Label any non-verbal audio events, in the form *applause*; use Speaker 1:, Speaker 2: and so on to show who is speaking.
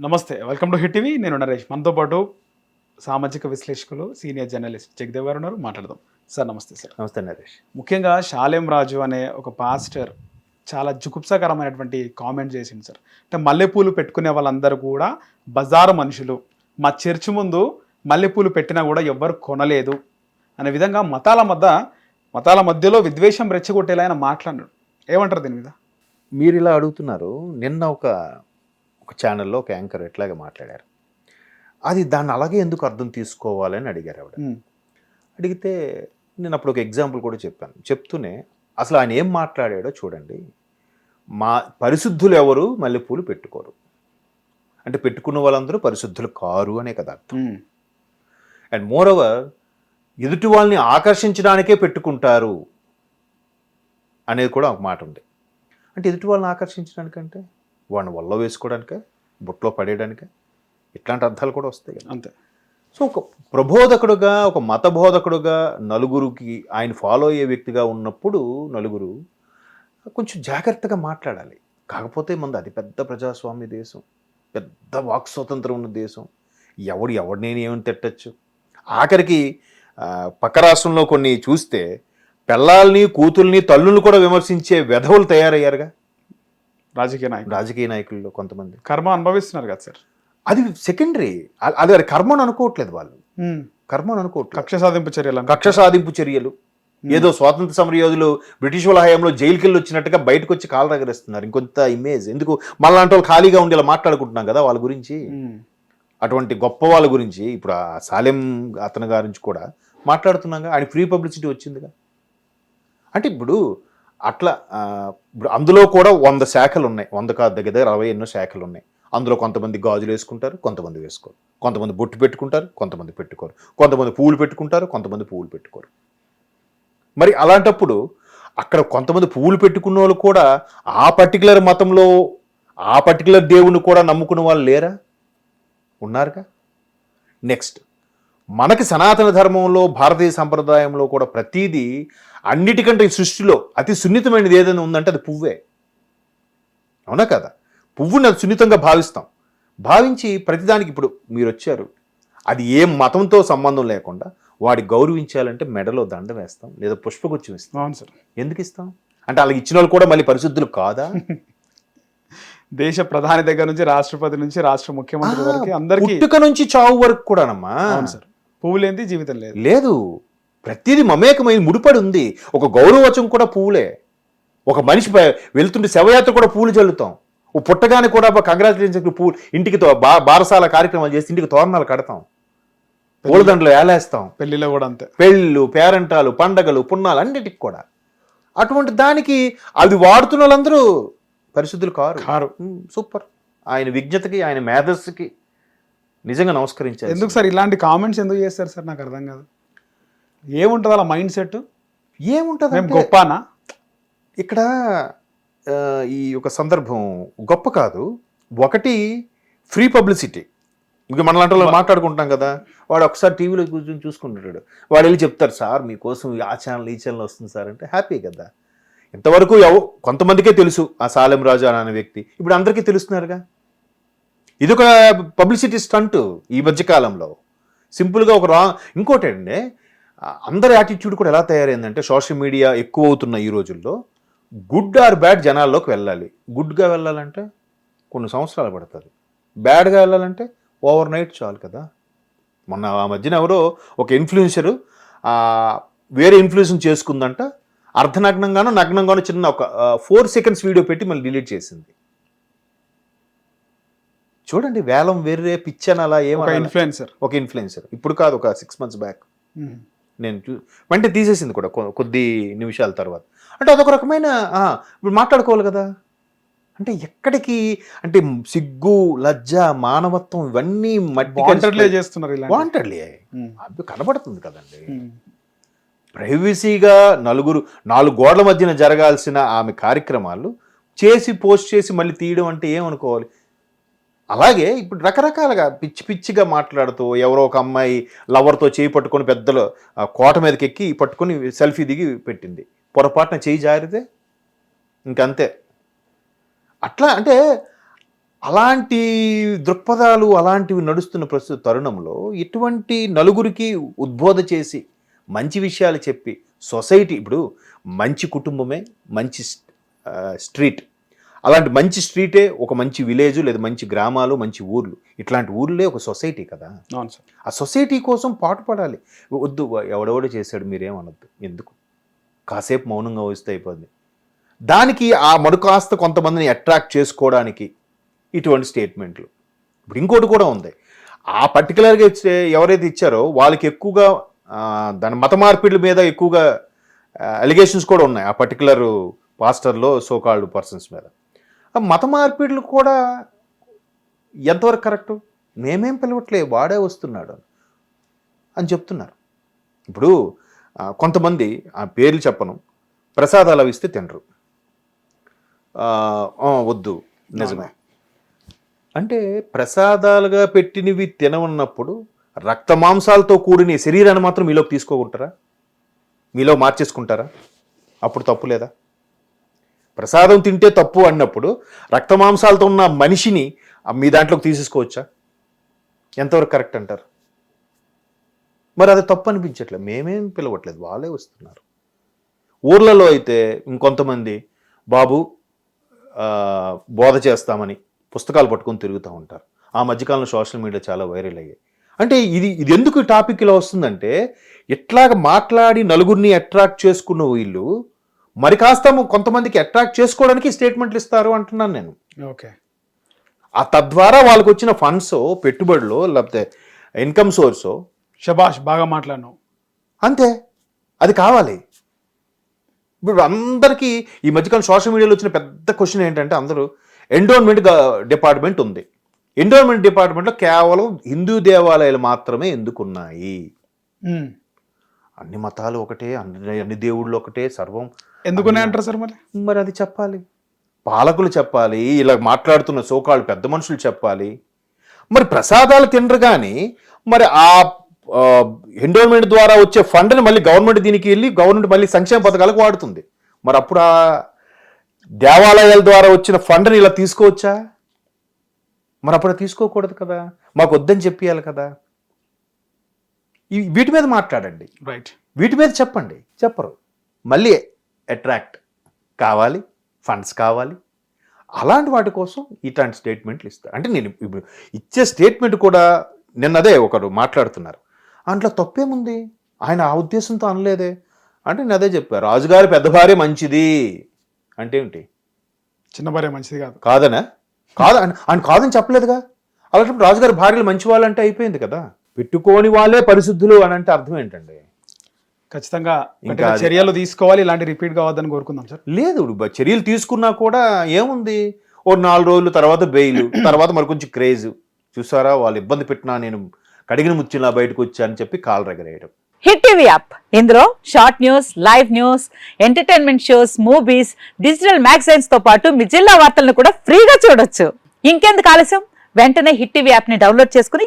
Speaker 1: నమస్తే welcome to hit TV. నేను నరేష్. మనతో పాటు సామాజిక విశ్లేషకులు సీనియర్ జర్నలిస్ట్ జగదేవ్ గారు ఉన్నారు. మాట్లాడదాం. సార్ నమస్తే సార్.
Speaker 2: నమస్తే నరేష్.
Speaker 1: ముఖ్యంగా షాలేం రాజు అనే ఒక పాస్టర్ చాలా జుగుప్సకరమైనటువంటి కామెంట్ చేసింది సార్. అంటే మల్లెపూలు పెట్టుకునే వాళ్ళందరూ కూడా బజారు మనుషులు. మా చర్చి ముందు మల్లెపూలు పెట్టినా కూడా ఎవ్వరు కొనలేదు అనే విధంగా మతాల మధ్య మతాల మధ్యలో విద్వేషం రెచ్చగొట్టేలా ఆయన మాట్లాడాడు ఏమంటారు దీని మీద?
Speaker 2: మీరు ఇలా అడుగుతున్నారు. నిన్న ఒక ఒక ఛానల్లో ఒక యాంకర్ ఎట్లాగా మాట్లాడారు. అది దాన్ని అలాగే ఎందుకు అర్థం తీసుకోవాలని అడిగారు ఆవిడ. అడిగితే నేను అప్పుడు ఒక ఎగ్జాంపుల్ కూడా చెప్పాను. చెప్తూనే అసలు ఆయన ఏం మాట్లాడాడో చూడండి. మా పరిశుద్ధులు ఎవరు? మల్లెపూలు పెట్టుకోరు. అంటే పెట్టుకున్న వాళ్ళందరూ పరిశుద్ధులు కారు అనే కదా అర్థం. అండ్ మోర్ ఓవర్ ఎదుటి వాళ్ళని ఆకర్షించడానికే పెట్టుకుంటారు అనేది కూడా ఒక మాట ఉంది. అంటే ఎదుటి వాళ్ళని ఆకర్షించడానికంటే వాళ్ళని వల్ల వేసుకోవడానికే బుట్టలో పడేయడానికే ఇట్లాంటి అర్థాలు కూడా వస్తాయి కదా.
Speaker 1: అంతే.
Speaker 2: సో ఒక ప్రబోధకుడుగా ఒక మత బోధకుడుగా నలుగురికి ఆయన ఫాలో అయ్యే వ్యక్తిగా ఉన్నప్పుడు నలుగురు కొంచెం జాగ్రత్తగా మాట్లాడాలి. కాకపోతే మనది అతి పెద్ద ప్రజాస్వామ్య దేశం పెద్ద వాక్ స్వాతంత్రం ఉన్న దేశం. ఎవడు ఎవడినేని ఏమని తిట్టచ్చు? ఆఖరికి పక్క రాష్ట్రంలో కొన్ని చూస్తే పిల్లల్ని కూతుల్ని తల్లుల్ని కూడా విమర్శించే వెధవులు తయారయ్యారుగా.
Speaker 1: రాజకీయ నాయకులు.
Speaker 2: రాజకీయ నాయకుల్లో కొంతమంది.
Speaker 1: కర్మ అనుభవిస్తున్నారు కదా సార్.
Speaker 2: అది సెకండరీ. అది అది కర్మను అనుకోవట్లేదు వాళ్ళు. కర్మను అనుకోవట్లేదు.
Speaker 1: కక్ష సాధింపు చర్యలు
Speaker 2: కక్ష సాధింపు చర్యలు. ఏదో స్వాతంత్ర సమర యోధులు బ్రిటిష్ వాళ్ళ హయాంలో జైలుకి వెళ్ళి వచ్చినట్టుగా బయటకు వచ్చి కాలు రగరేస్తున్నారు. ఇంకొంత ఇమేజ్ ఎందుకు? మళ్ళాంటి వాళ్ళు ఖాళీగా ఉండి ఇలా మాట్లాడుకుంటున్నాం కదా వాళ్ళ గురించి. అటువంటి గొప్ప వాళ్ళ గురించి ఇప్పుడు ఆ సాలెం అతని గురించి కూడా మాట్లాడుతున్నాగా ఆయన ఫ్రీ పబ్లిసిటీ వచ్చిందిగా. అంటే ఇప్పుడు అట్లా ఇప్పుడు అందులో కూడా వంద శాఖలు ఉన్నాయి వంద కాదు దగ్గర దగ్గర అరవై ఎన్నో శాఖలు ఉన్నాయి అందులో కొంతమంది గాజులు వేసుకుంటారు కొంతమంది వేసుకోరు. కొంతమంది బొట్టు పెట్టుకుంటారు కొంతమంది పెట్టుకోరు. కొంతమంది పువ్వులు పెట్టుకుంటారు కొంతమంది పువ్వులు పెట్టుకోరు. మరి అలాంటప్పుడు అక్కడ కొంతమంది పువ్వులు పెట్టుకున్న వాళ్ళు కూడా ఆ పర్టికులర్ మతంలో ఆ పర్టికులర్ దేవుని కూడా నమ్ముకున్న వాళ్ళు లేరా? ఉన్నారుగా? నెక్స్ట్. మనకి సనాతన ధర్మంలో భారతీయ సంప్రదాయంలో కూడా ప్రతీదీ అన్నిటికంటే ఈ సృష్టిలో అతి సున్నితమైనది ఏదైనా ఉందంటే అది పువ్వే. అవునా కదా? పువ్వుని అది సున్నితంగా భావిస్తాం. భావించి ప్రతిదానికి ఇప్పుడు మీరు వచ్చారు. అది ఏ మతంతో సంబంధం లేకుండా వాడి గౌరవించాలంటే మెడలో దండ వేస్తాం లేదా పుష్పగుచ్చం ఇస్తాం.
Speaker 1: అవును సార్.
Speaker 2: ఎందుకు ఇస్తాం? అంటే అలాగ ఇచ్చిన వాళ్ళు కూడా మళ్ళీ పరిశుద్ధులు కాదా? *laughs*
Speaker 1: దేశ ప్రధాని దగ్గర నుంచి రాష్ట్రపతి నుంచి రాష్ట్ర ముఖ్యమంత్రి వరకు అందరికీ
Speaker 2: పుట్టుక నుంచి చావు వరకు కూడానమ్మా.
Speaker 1: అవును సార్. పువ్వు లేనిది జీవితం లేదు.
Speaker 2: లేదు. ప్రతిదీ మమేకమైన ముడిపడి ఉంది ఒక గౌరవచం కూడా పువ్వులే. ఒక మనిషి వెళ్తుంటే శవయాత్ర కూడా పూలు చల్లుతాం. ఓ పుట్టగానే కూడా కంగ్రాచులేషన్ పూలు ఇంటికి బా బారసాల కార్యక్రమాలు చేసి ఇంటికి తోరణాలు కడతాం. పూలదండలు ఏలేస్తాం
Speaker 1: పెళ్ళిలో కూడా అంతే.
Speaker 2: పెళ్ళు పేరంటాలు పండగలు పున్నాలు అన్నిటికి కూడా. అటువంటి దానికి అది వాడుతున్న వాళ్ళందరూ పరిశుద్ధులు కారు.
Speaker 1: కారు.
Speaker 2: సూపర్. ఆయన విజ్ఞతకి ఆయన మేధస్సుకి నిజంగా నమస్కరించారు
Speaker 1: ఎందుకు సార్ ఇలాంటి కామెంట్స్ ఎందుకు చేస్తారు సార్? నాకు అర్థం కాదు. ఏముంటుంది అలా మైండ్ సెట్
Speaker 2: ఏముంటది
Speaker 1: మేము గొప్పనా?
Speaker 2: ఇక్కడ ఈ యొక్క సందర్భం గొప్ప కాదు. ఒకటి ఫ్రీ పబ్లిసిటీ ఇంకా మనలాంటి వాళ్ళు మాట్లాడుకుంటాం కదా. వాడు ఒకసారి టీవీలో కూర్చొని చూసుకుంటాడు వాడు వెళ్ళి చెప్తారు సార్ మీకోసం ఆ ఛానల్ ఈ ఛానల్ వస్తుంది సార్ అంటే హ్యాపీ కదా. ఇంతవరకు ఎవ కొంతమందికే తెలుసు ఆ సాలెం రాజు అనే వ్యక్తి. ఇప్పుడు అందరికీ తెలుస్తున్నారుగా. ఇది ఒక పబ్లిసిటీ స్టంట్ ఈ మధ్యకాలంలో. సింపుల్గా ఒక రా ఇంకోటి అండి అందరి యాటిట్యూడ్ కూడా ఎలా తయారైందంటే సోషల్ మీడియా ఎక్కువ అవుతున్న ఈ రోజుల్లో గుడ్ ఆర్ బ్యాడ్ జనాల్లోకి వెళ్ళాలి. గుడ్గా వెళ్ళాలంటే కొన్ని సంవత్సరాలు పడుతుంది. బ్యాడ్గా వెళ్ళాలంటే ఓవర్ నైట్ చాలు కదా. మొన్న ఆ మధ్యన ఎవరో ఒక ఇన్ఫ్లుయెన్సరు వేరే ఇన్ఫ్లుయెన్స్ చేసుకుందంట. అర్ధనగ్నంగానో నగ్నంగానో చిన్న ఒక ఫోర్ సెకండ్స్ వీడియో పెట్టి మళ్ళీ డిలీట్ చేసింది. చూడండి వేలం వేరే పిచ్చని అలా ఏమో
Speaker 1: ఇన్ఫ్లుయెన్సర్
Speaker 2: ఒక ఇన్ఫ్లుయెన్సర్ ఇప్పుడు కాదు ఒక సిక్స్ మంత్స్ బ్యాక్ నేను చూ వెంటనే తీసేసింది కూడా కొద్ది నిమిషాల తర్వాత. అంటే అదొక రకమైన ఇప్పుడు మాట్లాడుకోవాలి కదా. అంటే ఎక్కడికి అంటే సిగ్గు లజ్జ మానవత్వం ఇవన్నీ మట్టి
Speaker 1: చేస్తున్నారు
Speaker 2: వాంటెడ్లే అవి కనబడుతుంది కదండి. ప్రైవసీగా నలుగురు నాలుగు గోడల మధ్యన జరగాల్సిన ఆమె కార్యక్రమాలు చేసి పోస్ట్ చేసి మళ్ళీ తీయడం అంటే ఏమనుకోవాలి? అలాగే ఇప్పుడు రకరకాలుగా పిచ్చి పిచ్చిగా మాట్లాడుతూ ఎవరో ఒక అమ్మాయి లవర్తో చేయి పట్టుకొని పెద్దలు కోట మీదకి ఎక్కి పట్టుకొని సెల్ఫీ దిగి పెట్టింది. పొరపాటున చేయి జారితే ఇంకంతే. అట్లా అంటే అలాంటి దృక్పథాలు అలాంటివి నడుస్తున్న ప్రస్తుత తరుణంలో ఇటువంటి నలుగురికి ఉద్బోధ చేసి మంచి విషయాలు చెప్పి సొసైటీ ఇప్పుడు మంచి కుటుంబమే మంచి స్ట్రీట్. అలాంటి మంచి స్ట్రీటే ఒక మంచి విలేజ్ లేదా మంచి గ్రామాలు మంచి ఊర్లు. ఇట్లాంటి ఊర్లే ఒక సొసైటీ కదా.
Speaker 1: అవును సార్.
Speaker 2: ఆ సొసైటీ కోసం పాటుపడాలి. వద్దు ఎవడెవడో చేశాడు మీరేమనొద్దు. ఎందుకు? కాసేపు మౌనంగా వస్తే అయిపోద్ది. దానికి ఆ మడు కాస్త కొంతమందిని అట్రాక్ట్ చేసుకోవడానికి ఇటువంటి స్టేట్మెంట్లు. ఇప్పుడు ఇంకోటి కూడా ఉంది. ఆ పర్టికులర్గా ఇచ్చే ఎవరైతే ఇచ్చారో వాళ్ళకి ఎక్కువగా దాని మత మార్పిడుల మీద ఎక్కువగా అలిగేషన్స్ కూడా ఉన్నాయి. ఆ పర్టికులర్ పాస్టర్లో సోకాల్డ్ పర్సన్స్ మీద. మత మార్పిడులు కూడా ఎంతవరకు కరెక్టు? మేమేం పిలవట్లే వాడే వస్తున్నాడు అని చెప్తున్నారు. ఇప్పుడు కొంతమంది ఆ పేర్లు చెప్పను ప్రసాదాలు అవి ఇస్తే తినరు. వద్దు నిజమే. అంటే ప్రసాదాలుగా పెట్టినవి తినవున్నప్పుడు రక్త మాంసాలతో కూడిన శరీరాన్ని మాత్రం మీలోకి తీసుకోకుంటారా? మీలో మార్చేసుకుంటారా? అప్పుడు తప్పు లేదా? ప్రసాదం తింటే తప్పు అన్నప్పుడు రక్త మాంసాలతో ఉన్న మనిషిని మీ దాంట్లోకి తీసేసుకోవచ్చా? ఎంతవరకు కరెక్ట్ అంటారు? మరి అది తప్పు అనిపించట్లేదు మేమేం పిలవట్లేదు. వాళ్ళే వస్తున్నారు. ఊర్లలో అయితే ఇంకొంతమంది బాబు బోధ చేస్తామని పుస్తకాలు పట్టుకొని తిరుగుతూ ఉంటారు. ఆ మధ్యకాలంలో సోషల్ మీడియా చాలా వైరల్ అయ్యాయి. అంటే ఇది ఇది ఎందుకు టాపిక్ ఇలా వస్తుందంటే ఎట్లాగ మాట్లాడి నలుగురిని అట్రాక్ట్ చేసుకున్న వీళ్ళు మరి కాస్త కొంతమందికి అట్రాక్ట్ చేసుకోవడానికి స్టేట్మెంట్లు ఇస్తారు అంటున్నాను నేను.
Speaker 1: ఓకే.
Speaker 2: ఆ తద్వారా వాళ్ళకి వచ్చిన ఫండ్స్ పెట్టుబడులు లేకపోతే ఇన్కమ్ సోర్సో
Speaker 1: శబాష్ బాగా మాట్లాడినావు
Speaker 2: అంతే. అది కావాలి. ఇప్పుడు అందరికీ ఈ మధ్యకాలం సోషల్ మీడియాలో వచ్చిన పెద్ద క్వశ్చన్ ఏంటంటే అందరూ ఎండోన్మెంట్ డిపార్ట్మెంట్ ఉంది. ఎండోన్మెంట్ డిపార్ట్మెంట్లో కేవలం హిందూ దేవాలయాలు మాత్రమే ఎందుకున్నాయి. అన్ని మతాలు ఒకటే అన్ని అన్ని దేవుళ్ళు ఒకటే సర్వం
Speaker 1: ఎందుకున్నాయి అంటారు సార్ మరి?
Speaker 2: మరి అది చెప్పాలి. పాలకులు చెప్పాలి ఇలా మాట్లాడుతున్న సోకాళ్ళు పెద్ద మనుషులు చెప్పాలి. మరి ప్రసాదాలు తినరు కానీ మరి ఆ ఎండోన్మెంట్ ద్వారా వచ్చే ఫండ్ని మళ్ళీ గవర్నమెంట్ దీనికి వెళ్ళి గవర్నమెంట్ మళ్ళీ సంక్షేమ పథకాలకు వాడుతుంది. మరి అప్పుడు ఆ దేవాలయాల ద్వారా వచ్చిన ఫండ్ని ఇలా తీసుకోవచ్చా? మరి అప్పుడు తీసుకోకూడదు కదా. మాకు వద్దని చెప్పేయాలి కదా. వీటి మీద మాట్లాడండి.
Speaker 1: రైట్
Speaker 2: వీటి మీద చెప్పండి. చెప్పరు. మళ్ళీ అట్రాక్ట్ కావాలి ఫండ్స్ కావాలి. అలాంటి వాటి కోసం ఇట్లాంటి స్టేట్మెంట్లు ఇస్తారు. అంటే నేను ఇప్పుడు ఇచ్చే స్టేట్మెంట్ కూడా నిన్న అదే ఒకరు మాట్లాడుతున్నారు. అందులో తప్పేముంది? ఆయన ఆ ఉద్దేశంతో అనలేదే. అంటే నేను అదే చెప్పారు రాజుగారి పెద్ద భార్య మంచిది. అంటే ఏంటి?
Speaker 1: చిన్న భార్య మంచిది కాదు.
Speaker 2: కాదనా? కాదు. ఆయన కాదని చెప్పలేదుగా? అలాంటప్పుడు రాజుగారి భార్యలు మంచి వాళ్ళు అంటే అయిపోయింది కదా? పెట్టుకోని వాళ్ళే పరిశుద్ధులు అని అంటే అర్థం ఏంటండి?
Speaker 1: ఖచ్చితంగా.
Speaker 2: ఇంకా
Speaker 1: చర్యలు తీసుకోవాలి ఇలాంటి రిపీట్ కావద్దని కోరుకుందాం సార్.
Speaker 2: లేదు చర్యలు తీసుకున్నా కూడా ఏముంది? ఓ నాలుగు రోజులు తర్వాత బెయిల్ తర్వాత మరి కొంచెం క్రేజ్. చూసారా వాళ్ళు ఇబ్బంది పెట్టినా నేను కడిగిన ముచ్చిలా బయటకు వచ్చా అని చెప్పి కాలు రగరేయడం.
Speaker 3: Hit TV app. ఇందులో short news live news entertainment shows movies digital మ్యాగజైన్స్తో పాటు మీ జిల్లా వార్తలను కూడా ఫ్రీగా చూడొచ్చు. ఇంకెందుకు ఆలస్యం? వెంటనే హిట్ టీవీ యాప్ని డౌన్లోడ్ చేసుకుని